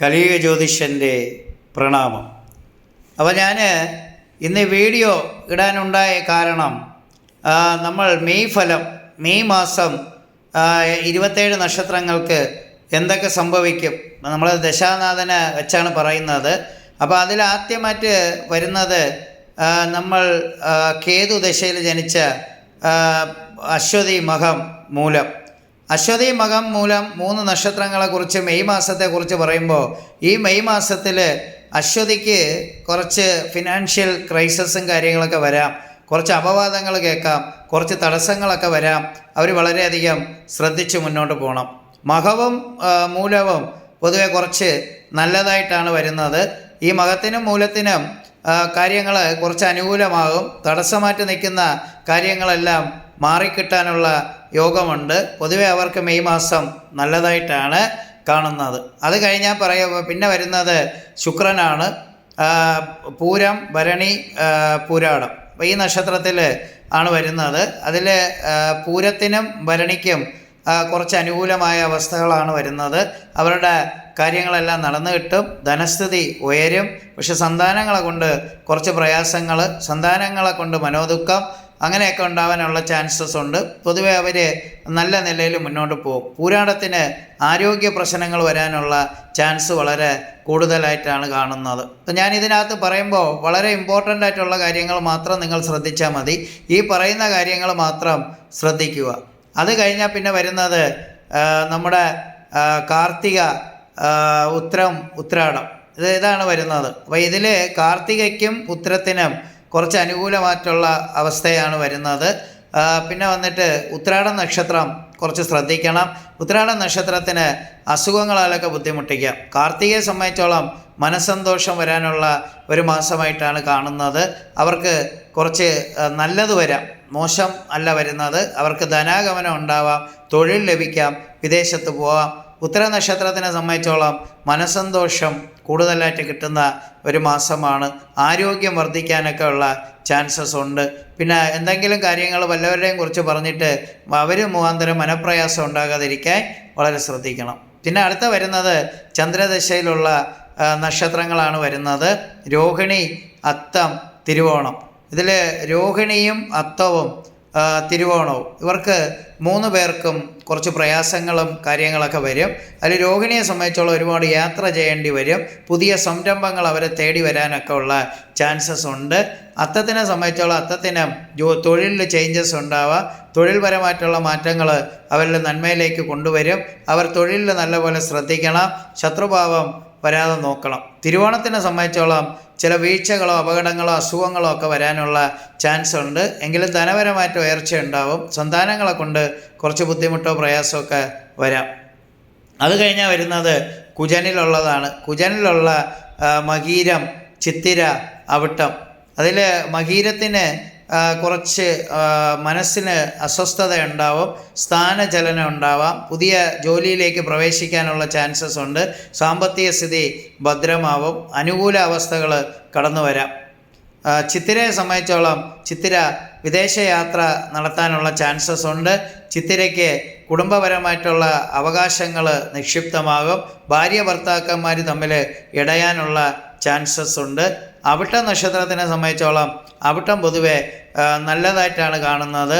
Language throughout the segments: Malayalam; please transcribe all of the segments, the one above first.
കലിയുഗ ജ്യോതിഷന്റെ പ്രണാമം. അപ്പോൾ ഞാൻ ഇന്ന് വീഡിയോ ഇടാനുണ്ടായ കാരണം നമ്മൾ മെയ് ഫലം മെയ് മാസം ഇരുപത്തേഴ് നക്ഷത്രങ്ങൾക്ക് എന്തൊക്കെ സംഭവിക്കും നമ്മൾ ദശാനാഥന് വെച്ചാണ് പറയുന്നത്. അപ്പോൾ അതിൽ ആദ്യമായിട്ട് വരുന്നത് നമ്മൾ കേതു ദശയിൽ ജനിച്ച അശ്വതി മഹം മൂലം. അശ്വതി മകം മൂലം മൂന്ന് നക്ഷത്രങ്ങളെക്കുറിച്ച് മെയ് മാസത്തെക്കുറിച്ച് പറയുമ്പോൾ ഈ മെയ് മാസത്തിൽ അശ്വതിക്ക് കുറച്ച് ഫിനാൻഷ്യൽ ക്രൈസിസും കാര്യങ്ങളൊക്കെ വരാം. കുറച്ച് അപവാദങ്ങൾ കേൾക്കാം. കുറച്ച് തടസ്സങ്ങളൊക്കെ വരാം. അവർ വളരെയധികം ശ്രദ്ധിച്ച് മുന്നോട്ട് പോകണം. മകവും മൂലവും പൊതുവെ കുറച്ച് നല്ലതായിട്ടാണ് വരുന്നത്. ഈ മകത്തിനും മൂലത്തിനും കാര്യങ്ങൾ കുറച്ച് അനുകൂലമാകും. തടസ്സമായിട്ട് നിൽക്കുന്ന കാര്യങ്ങളെല്ലാം മാറിക്കിട്ടാനുള്ള യോഗമുണ്ട്. പൊതുവെ അവർക്ക് മെയ് മാസം നല്ലതായിട്ടാണ് കാണുന്നത്. അത് കഴിഞ്ഞാൽ പറയുക പിന്നെ വരുന്നത് ശുക്രനാണ്. പൂരം ഭരണി പൂരാടം ഈ നക്ഷത്രത്തിൽ ആണ് വരുന്നത്. അതിൽ പൂരത്തിനും ഭരണിക്കും കുറച്ച് അനുകൂലമായ അവസ്ഥകളാണ് വരുന്നത്. അവരുടെ കാര്യങ്ങളെല്ലാം നടന്നു കിട്ടും. ധനസ്ഥിതി ഉയരും. പക്ഷെ സന്താനങ്ങളെ കൊണ്ട് കുറച്ച് പ്രയാസങ്ങൾ സന്താനങ്ങളെ കൊണ്ട് മനോദുഃഖം അങ്ങനെയൊക്കെ ഉണ്ടാവാനുള്ള ചാൻസസ് ഉണ്ട്. പൊതുവെ അവർ നല്ല നിലയിൽ മുന്നോട്ട് പോകും. പൂരാടത്തിന് ആരോഗ്യ പ്രശ്നങ്ങൾ വരാനുള്ള ചാൻസ് വളരെ കൂടുതലായിട്ടാണ് കാണുന്നത്. അപ്പം ഞാൻ ഇതിനകത്ത് പറയുമ്പോൾ വളരെ ഇമ്പോർട്ടന്റ് ആയിട്ടുള്ള കാര്യങ്ങൾ മാത്രം നിങ്ങൾ ശ്രദ്ധിച്ചാൽ മതി. ഈ പറയുന്ന കാര്യങ്ങൾ മാത്രം ശ്രദ്ധിക്കുക. അത് കഴിഞ്ഞാൽ പിന്നെ വരുന്നത് നമ്മുടെ കാർത്തിക ഉത്രം ഉത്രാടം. ഇത് ഇതാണ് വരുന്നത്. അപ്പോൾ ഇതിൽ കാർത്തികയ്ക്കും ഉത്രത്തിനും കുറച്ച് അനുകൂലമായിട്ടുള്ള അവസ്ഥയാണ് വരുന്നത്. പിന്നെ വന്നിട്ട് ഉത്രാട നക്ഷത്രം കുറച്ച് ശ്രദ്ധിക്കണം. ഉത്രാട നക്ഷത്രത്തിന് അസുഖങ്ങളാലൊക്കെ ബുദ്ധിമുട്ടിക്കാം കാർത്തികയെ സംബന്ധിച്ചോളം മനസ്സന്തോഷം വരാനുള്ള ഒരു മാസമായിട്ടാണ് കാണുന്നത്. അവർക്ക് കുറച്ച് നല്ലത് വരാം. മോശം അല്ല വരുന്നത്. അവർക്ക് ധനാഗമനം ഉണ്ടാവാം തൊഴിൽ ലഭിക്കാം വിദേശത്ത് പോവാം. ഉത്തര നക്ഷത്രത്തിനെ സംബന്ധിച്ചോളം മനസ്സന്തോഷം കൂടുതലായിട്ട് കിട്ടുന്ന ഒരു മാസമാണ്. ആരോഗ്യം വർദ്ധിക്കാനൊക്കെ ഉള്ള ചാൻസസ് ഉണ്ട്. പിന്നെ എന്തെങ്കിലും കാര്യങ്ങൾ വല്ലവരുടെയും കുറിച്ച് പറഞ്ഞിട്ട് അവർ മുഖാന്തരം മനപ്രയാസം ഉണ്ടാകാതിരിക്കാൻ വളരെ ശ്രദ്ധിക്കണം. പിന്നെ അടുത്ത വരുന്നത് ചന്ദ്രദശയിലുള്ള നക്ഷത്രങ്ങളാണ് വരുന്നത്. രോഹിണി അത്തം തിരുവോണം. ഇതിൽ രോഹിണിയും അത്തവും തിരുവോണവും ഇവർക്ക് മൂന്ന് പേർക്കും കുറച്ച് പ്രയാസങ്ങളും കാര്യങ്ങളൊക്കെ വരും. അതിൽ രോഹിണിയെ സംബന്ധിച്ചോളം ഒരുപാട് യാത്ര ചെയ്യേണ്ടി വരും. പുതിയ സംരംഭങ്ങൾ അവരെ തേടി വരാനൊക്കെ ഉള്ള ചാൻസസ് ഉണ്ട്. അത്തത്തിനെ സംബന്ധിച്ചോളം അത്തത്തിന് ജോ തൊഴിലിൽ ചേഞ്ചസ് ഉണ്ടാവാം. തൊഴിൽപരമായിട്ടുള്ള മാറ്റങ്ങൾ അവരിൽ നന്മയിലേക്ക് കൊണ്ടുവരും. അവർ തൊഴിലിൽ നല്ലപോലെ ശ്രദ്ധിക്കണം. ശത്രുഭാവം വരാതെ നോക്കണം. തിരുവോണത്തിനെ സംബന്ധിച്ചോളം ചില വീഴ്ചകളോ അപകടങ്ങളോ അസുഖങ്ങളോ ഒക്കെ വരാനുള്ള ചാൻസ് ഉണ്ട്. എങ്കിലും ധനപരമായിട്ട് ഉയർച്ച ഉണ്ടാവും. സന്താനങ്ങളെ കൊണ്ട് കുറച്ച് ബുദ്ധിമുട്ടോ പ്രയാസമൊക്കെ വരാം. അത് കഴിഞ്ഞാൽ വരുന്നത് കുജനിലുള്ളതാണ്. കുജനിലുള്ള മകീരം ചിത്തിര അവിട്ടം. അതിൽ മകീരത്തിന് കുറച്ച് മനസ്സിന് അസ്വസ്ഥത ഉണ്ടാവും സ്ഥാനചലനം ഉണ്ടാവാം പുതിയ ജോലിയിലേക്ക് പ്രവേശിക്കാനുള്ള ചാൻസസ് ഉണ്ട് സാമ്പത്തിക സ്ഥിതി ഭദ്രമാവും അനുകൂല അവസ്ഥകൾ കടന്നു വരാം. ചിത്തിരയെ സംബന്ധിച്ചോളം ചിത്തിര വിദേശയാത്ര നടത്താനുള്ള ചാൻസസ് ഉണ്ട് ചിത്തിരയ്ക്ക് കുടുംബപരമായിട്ടുള്ള അവകാശങ്ങൾ നിക്ഷിപ്തമാകും ഭാര്യ ഭർത്താക്കന്മാർ തമ്മിൽ ഇടയാനുള്ള ചാൻസസ് ഉണ്ട്. അവിട്ട നക്ഷത്രത്തിനെ സംബന്ധിച്ചോളം അവിട്ടം പൊതുവെ നല്ലതായിട്ടാണ് കാണുന്നത്.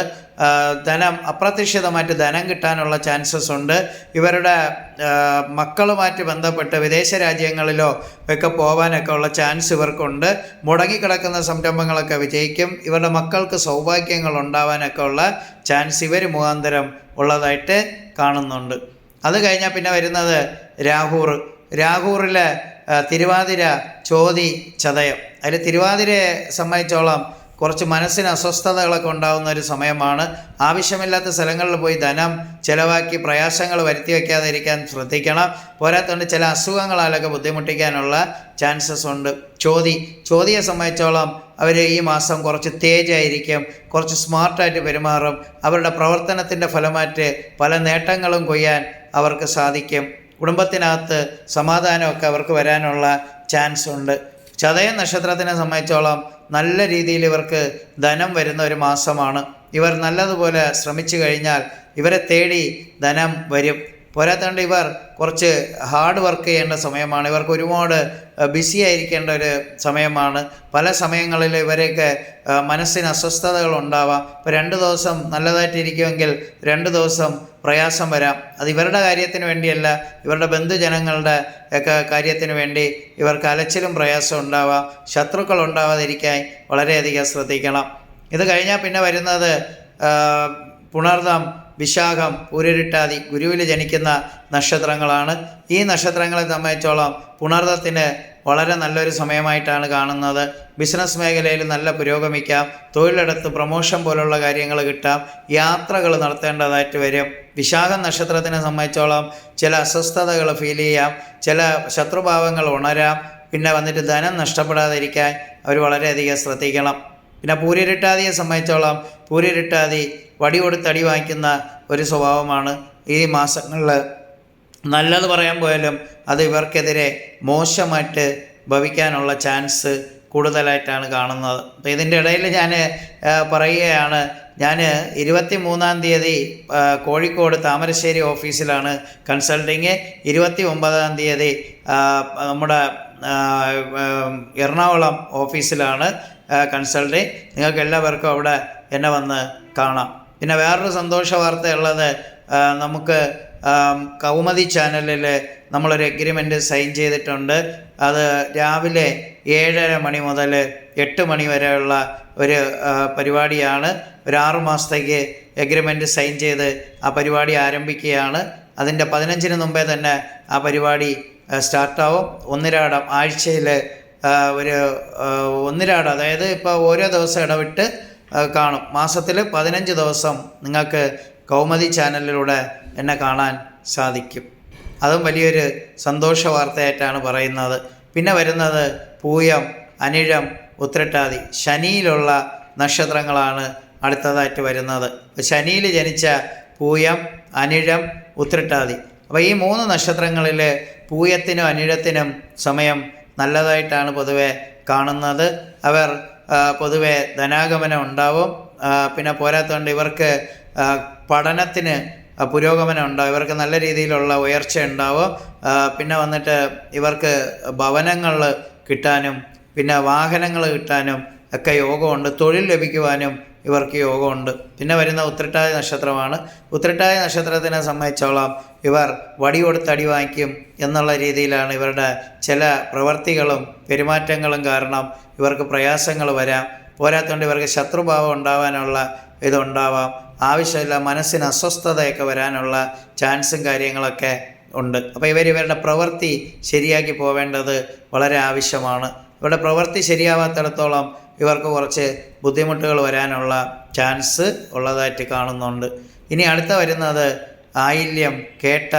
ധനം അപ്രതീക്ഷിതമായിട്ട് ധനം കിട്ടാനുള്ള ചാൻസസ് ഉണ്ട്. ഇവരുടെ മക്കളുമായിട്ട് ബന്ധപ്പെട്ട് വിദേശ രാജ്യങ്ങളിലോ ഒക്കെ പോകാനൊക്കെ ഉള്ള ചാൻസ് ഇവർക്കുണ്ട്. മുടങ്ങിക്കിടക്കുന്ന സംരംഭങ്ങളൊക്കെ വിജയിക്കും. ഇവരുടെ മക്കൾക്ക് സൗഭാഗ്യങ്ങൾ ഉണ്ടാവാനൊക്കെ ഉള്ള ചാൻസ് ഇവർ മുഖാന്തരം ഉള്ളതായിട്ട് കാണുന്നുണ്ട്. അത് കഴിഞ്ഞാൽ പിന്നെ വരുന്നത് രാഹൂർ. രാഹൂറിലെ തിരുവാതിര ചോതി ചതയം. അതിൽ തിരുവാതിരയെ സംബന്ധിച്ചോളം കുറച്ച് മനസ്സിന് അസ്വസ്ഥതകളൊക്കെ ഉണ്ടാകുന്ന ഒരു സമയമാണ്. ആവശ്യമില്ലാത്ത സ്ഥലങ്ങളിൽ പോയി ധനം ചിലവാക്കി പ്രയാസങ്ങൾ വരുത്തി വയ്ക്കാതെ ഇരിക്കാൻ ശ്രദ്ധിക്കണം. പോരാത്തതുകൊണ്ട് ചില അസുഖങ്ങളാലൊക്കെ ബുദ്ധിമുട്ടിക്കാനുള്ള ചാൻസസ് ഉണ്ട്. ചോതി ചോതിയെ സംബന്ധിച്ചോളം അവർ ഈ മാസം കുറച്ച് തേജായിരിക്കും കുറച്ച് സ്മാർട്ടായിട്ട് പെരുമാറും. അവരുടെ പ്രവർത്തനത്തിന്റെ ഫലമായിട്ട് പല നേട്ടങ്ങളും കൊയ്യാൻ അവർക്ക് സാധിക്കും. കുടുംബത്തിനകത്ത് സമാധാനമൊക്കെ അവർക്ക് വരാനുള്ള ചാൻസ് ഉണ്ട്. ചതയ നക്ഷത്രത്തിനെ സംബന്ധിച്ചോളം നല്ല രീതിയിൽ ഇവർക്ക് ധനം വരുന്ന ഒരു മാസമാണ്. ഇവർ നല്ലതുപോലെ ശ്രമിച്ചു കഴിഞ്ഞാൽ ഇവരെ തേടി ധനം വരും. പോരാത്തതുകൊണ്ട് ഇവർ കുറച്ച് ഹാർഡ് വർക്ക് ചെയ്യേണ്ട സമയമാണ്. ഇവർക്ക് ഒരുപാട് ബിസി ആയിരിക്കേണ്ട ഒരു സമയമാണ്. പല സമയങ്ങളിൽ ഇവരെയൊക്കെ മനസ്സിന് അസ്വസ്ഥതകൾ ഉണ്ടാവാം. ഇപ്പോൾ രണ്ട് ദിവസം നല്ലതായിട്ടിരിക്കുമെങ്കിൽ രണ്ട് ദിവസം പ്രയാസം വരാം. അത് ഇവരുടെ കാര്യത്തിന് വേണ്ടിയല്ല ഇവരുടെ ബന്ധുജനങ്ങളുടെ ഒക്കെ കാര്യത്തിന് വേണ്ടി ഇവർക്ക് അലച്ചിലും പ്രയാസം ഉണ്ടാവാം. ശത്രുക്കൾ ഉണ്ടാവാതിരിക്കാൻ വളരെയധികം ശ്രദ്ധിക്കണം. ഇത് കഴിഞ്ഞാൽ പിന്നെ വരുന്നത് പുണർദം വിശാഖം ഉരുരിട്ടാതി ഗുരുവിൽ ജനിക്കുന്ന നക്ഷത്രങ്ങളാണ്. ഈ നക്ഷത്രങ്ങളെ സംബന്ധിച്ചോളം പുണർദത്തിന് വളരെ നല്ലൊരു സമയമായിട്ടാണ് കാണുന്നത്. ബിസിനസ് മേഖലയിൽ നല്ല പുരോഗമിക്കാം. തൊഴിലെടുത്ത് പ്രൊമോഷൻ പോലുള്ള കാര്യങ്ങൾ കിട്ടാം. യാത്രകൾ നടത്തേണ്ടതായിട്ട് വരും. വിശാഖ നക്ഷത്രത്തിനെ സംബന്ധിച്ചോളം ചില അസ്വസ്ഥതകൾ ഫീൽ ചെയ്യാം. ചില ശത്രുഭാവങ്ങൾ ഉണരാം. പിന്നെ വന്നിട്ട് ധനം നഷ്ടപ്പെടാതിരിക്കാൻ അവർ വളരെയധികം ശ്രദ്ധിക്കണം. പിന്നെ പൂരിരുട്ടാതിയെ സംബന്ധിച്ചോളം പൂരിരുട്ടാതി വടി കൊടുത്ത് അടി വാങ്ങിക്കുന്ന ഒരു സ്വഭാവമാണ് ഈ മാസങ്ങളിൽ. നല്ലത് പറയാൻ പോയാലും അത് ഇവർക്കെതിരെ മോശമായിട്ട് ഭവിക്കാനുള്ള ചാൻസ് കൂടുതലായിട്ടാണ് കാണുന്നത്. അപ്പോൾ ഇതിന്റെ ഇടയിൽ ഞാൻ പറയുകയാണ് ഞാൻ ഇരുപത്തി മൂന്നാം തീയതി കോഴിക്കോട് താമരശ്ശേരി ഓഫീസിലാണ് കൺസൾട്ടിങ്. ഇരുപത്തി ഒമ്പതാം തീയതി നമ്മുടെ എറണാകുളം ഓഫീസിലാണ് കൺസൾട്ടിങ്. നിങ്ങൾക്ക് എല്ലാവർക്കും അവിടെ എന്നെ വന്ന് കാണാം. പിന്നെ വേറൊരു സന്തോഷ വാർത്തയുള്ളത് നമുക്ക് കൗമുദി ചാനലിൽ നമ്മളൊരു എഗ്രിമെന്റ് സൈൻ ചെയ്തിട്ടുണ്ട്. അത് രാവിലെ ഏഴര മണി മുതൽ എട്ട് മണി വരെയുള്ള ഒരു പരിപാടിയാണ്. ഒരു ആറു മാസത്തേക്ക് എഗ്രിമെന്റ് സൈൻ ചെയ്ത് ആ പരിപാടി ആരംഭിക്കുകയാണ്. അതിന്റെ പതിനഞ്ചിന് മുമ്പേ തന്നെ ആ പരിപാടി സ്റ്റാർട്ടാവും. ഒന്നിരാടം ആഴ്ചയിൽ ഒരു ഒന്നിരാടം അതായത് ഇപ്പോൾ ഓരോ ദിവസം ഇടവിട്ട് കാണും. മാസത്തിൽ പതിനഞ്ച് ദിവസം നിങ്ങൾക്ക് കൗമദി ചാനലിലൂടെ എന്നെ കാണാൻ സാധിക്കും. അതും വലിയൊരു സന്തോഷ വാർത്തയായിട്ടാണ് പറയുന്നത്. പിന്നെ വരുന്നത് പൂയം അനിഴം ഉത്രട്ടാതി. ശനിയിലുള്ള നക്ഷത്രങ്ങളാണ് അടുത്തതായിട്ട് വരുന്നത്. ശനിയിൽ ജനിച്ച പൂയം അനിഴം ഉത്രട്ടാതി. അപ്പോൾ ഈ മൂന്ന് നക്ഷത്രങ്ങളിൽ പൂയത്തിനും അനിഴത്തിനും സമയം നല്ലതായിട്ടാണ് പൊതുവെ കാണുന്നത്. അവർ പൊതുവെ ധനാഗമനം ഉണ്ടാവും. പിന്നെ പോരാത്തതുകൊണ്ട് ഇവർക്ക് പഠനത്തിന് പുരോഗമനം ഉണ്ടാവും. ഇവർക്ക് നല്ല രീതിയിലുള്ള ഉയർച്ച ഉണ്ടാവും. പിന്നെ വന്നിട്ട് ഇവർക്ക് ഭവനങ്ങൾ കിട്ടാനും പിന്നെ വാഹനങ്ങൾ കിട്ടാനും ഒക്കെ യോഗമുണ്ട്. തൊഴിൽ ലഭിക്കുവാനും ഇവർക്ക് യോഗമുണ്ട്. പിന്നെ വരുന്ന ഉത്രട്ടായ നക്ഷത്രമാണ്. ഉത്രട്ടായ നക്ഷത്രത്തിനെ സംബന്ധിച്ചോളം ഇവർ വടി കൊടുത്ത് അടി വാങ്ങിക്കും എന്നുള്ള രീതിയിലാണ് ഇവരുടെ ചില പ്രവർത്തികളും പെരുമാറ്റങ്ങളും കാരണം ഇവർക്ക് പ്രയാസങ്ങൾ വരാം. പോരാത്തതുകൊണ്ട് ഇവർക്ക് ശത്രുഭാവം ഉണ്ടാവാനുള്ള ഇതുണ്ടാവാം. ആവശ്യമില്ല മനസ്സിന് അസ്വസ്ഥതയൊക്കെ വരാനുള്ള ചാൻസും കാര്യങ്ങളൊക്കെ ഉണ്ട്. അപ്പോൾ ഇവർ ഇവരുടെ പ്രവൃത്തി ശരിയാക്കി പോവേണ്ടത് വളരെ ആവശ്യമാണ്. ഇവരുടെ പ്രവൃത്തി ശരിയാവാത്തിടത്തോളം ഇവർക്ക് കുറച്ച് ബുദ്ധിമുട്ടുകൾ വരാനുള്ള ചാൻസ് ഉള്ളതായിട്ട് കാണുന്നുണ്ട്. ഇനി അടുത്ത വരുന്നത് ആയില്യം കേട്ട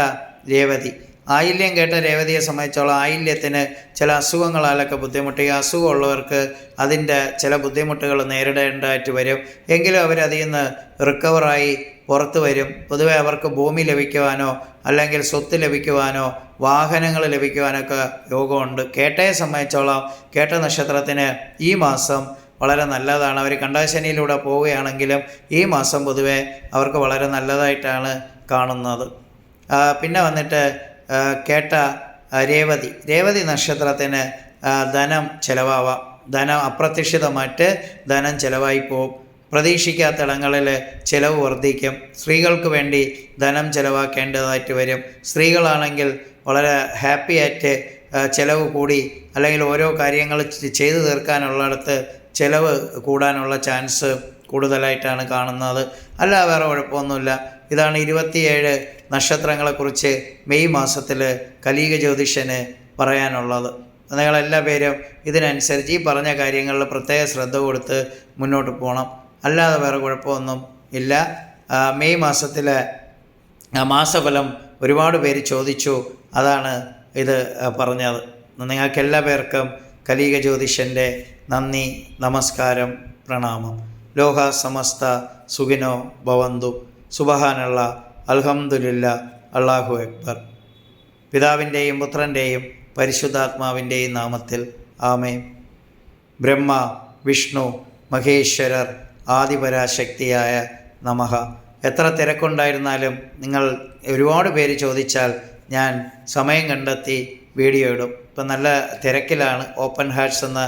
രേവതി. ആയില്യം കേട്ട രേവതിയെ സംബന്ധിച്ചോളം ആയില്യത്തിന് ചില അസുഖങ്ങളാലൊക്കെ ബുദ്ധിമുട്ട്. ഈ അസുഖമുള്ളവർക്ക് അതിന്റെ ചില ബുദ്ധിമുട്ടുകൾ നേരിടേണ്ടതായിട്ട് വരും. എങ്കിലും അവരതിൽ നിന്ന് റിക്കവറായി പുറത്തു വരും. പൊതുവെ അവർക്ക് ഭൂമി ലഭിക്കുവാനോ അല്ലെങ്കിൽ സ്വത്ത് ലഭിക്കുവാനോ വാഹനങ്ങൾ ലഭിക്കുവാനൊക്കെ യോഗമുണ്ട്. കേട്ടയെ സംബന്ധിച്ചോളം കേട്ട നക്ഷത്രത്തിന് ഈ മാസം വളരെ നല്ലതാണ്. അവർ കണ്ടാശനിയിലൂടെ പോവുകയാണെങ്കിലും ഈ മാസം പൊതുവെ അവർക്ക് വളരെ നല്ലതായിട്ടാണ് കാണുന്നത്. പിന്നെ വന്നിട്ട് കേട്ട രേവതി. രേവതി നക്ഷത്രത്തിന് ധനം ചിലവാവാം. ധനം അപ്രതീക്ഷിതമായിട്ട് ധനം ചിലവായി പോവും. പ്രതീക്ഷിക്കാത്ത ചിലവ് വർദ്ധിക്കും. സ്ത്രീകൾക്ക് വേണ്ടി ധനം ചിലവാക്കേണ്ടതായിട്ട് വരും. സ്ത്രീകളാണെങ്കിൽ വളരെ ഹാപ്പി ആയിട്ട് ചിലവ് കൂടി അല്ലെങ്കിൽ ഓരോ കാര്യങ്ങൾ ചെയ്തു തീർക്കാനുള്ളിടത്ത് ചിലവ് കൂടാനുള്ള ചാൻസ് കൂടുതലായിട്ടാണ് കാണുന്നത്. അല്ല വേറെ കുഴപ്പമൊന്നുമില്ല. ഇതാണ് ഇരുപത്തിയേഴ് നക്ഷത്രങ്ങളെക്കുറിച്ച് മെയ് മാസത്തിൽ കലീക ജ്യോതിഷന് പറയാനുള്ളത്. നിങ്ങളെല്ലാ പേരും ഇതിനനുസരിച്ച് ഈ പറഞ്ഞ കാര്യങ്ങളിൽ പ്രത്യേക ശ്രദ്ധ കൊടുത്ത് മുന്നോട്ട് പോകണം അല്ലാതെ വേറെ കുഴപ്പമൊന്നും ഇല്ല. മെയ് മാസത്തിലെ മാസഫലം ഒരുപാട് പേര് ചോദിച്ചു. അതാണ് ഇത് പറഞ്ഞത്. നിങ്ങൾക്ക് എല്ലാ പേർക്കും കലീക ജ്യോതിഷന്റെ നന്ദി നമസ്കാരം പ്രണാമം. ലോക സമസ്ത സുഖിനോ ഭവന്തു. സുബഹാനുള്ള അൽഹംദുലില്ല അള്ളാഹു അക്ബർ. പിതാവിന്റെയും പുത്രന്റെയും പരിശുദ്ധാത്മാവിന്റെയും നാമത്തിൽ ആമേ ബ്രഹ്മ വിഷ്ണു മഹേശ്വരർ ആദിപരാശക്തിയായ നമഹ. എത്ര തിരക്കുണ്ടായിരുന്നാലും നിങ്ങൾ ഒരുപാട് പേര് ചോദിച്ചാൽ ഞാൻ സമയം കണ്ടെത്തി വീഡിയോ ഇടും. ഇപ്പം നല്ല തിരക്കിലാണ് ഓപ്പൺ ഹാർട്സ് എന്ന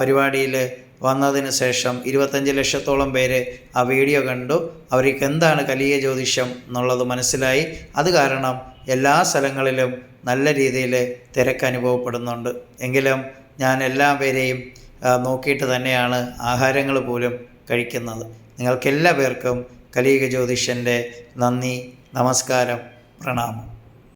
പരിപാടിയിൽ വന്നതിന് ശേഷം ഇരുപത്തഞ്ച് ലക്ഷത്തോളം പേര് ആ വീഡിയോ കണ്ടു. അവർക്ക് എന്താണ് കലിയ ജ്യോതിഷം എന്നുള്ളത് മനസ്സിലായി. അത് കാരണം എല്ലാ സ്ഥലങ്ങളിലും നല്ല രീതിയിൽ തിരക്ക് അനുഭവപ്പെടുന്നുണ്ട്. എങ്കിലും ഞാൻ എല്ലാ പേരെയും നോക്കിയിട്ട് തന്നെയാണ് ആഹാരങ്ങൾ പോലും കഴിക്കുന്നത്. നിങ്ങൾക്കെല്ലാ പേർക്കും കലിയുഗ ജ്യോതിഷന്റെ നന്ദി നമസ്കാരം പ്രണാമം.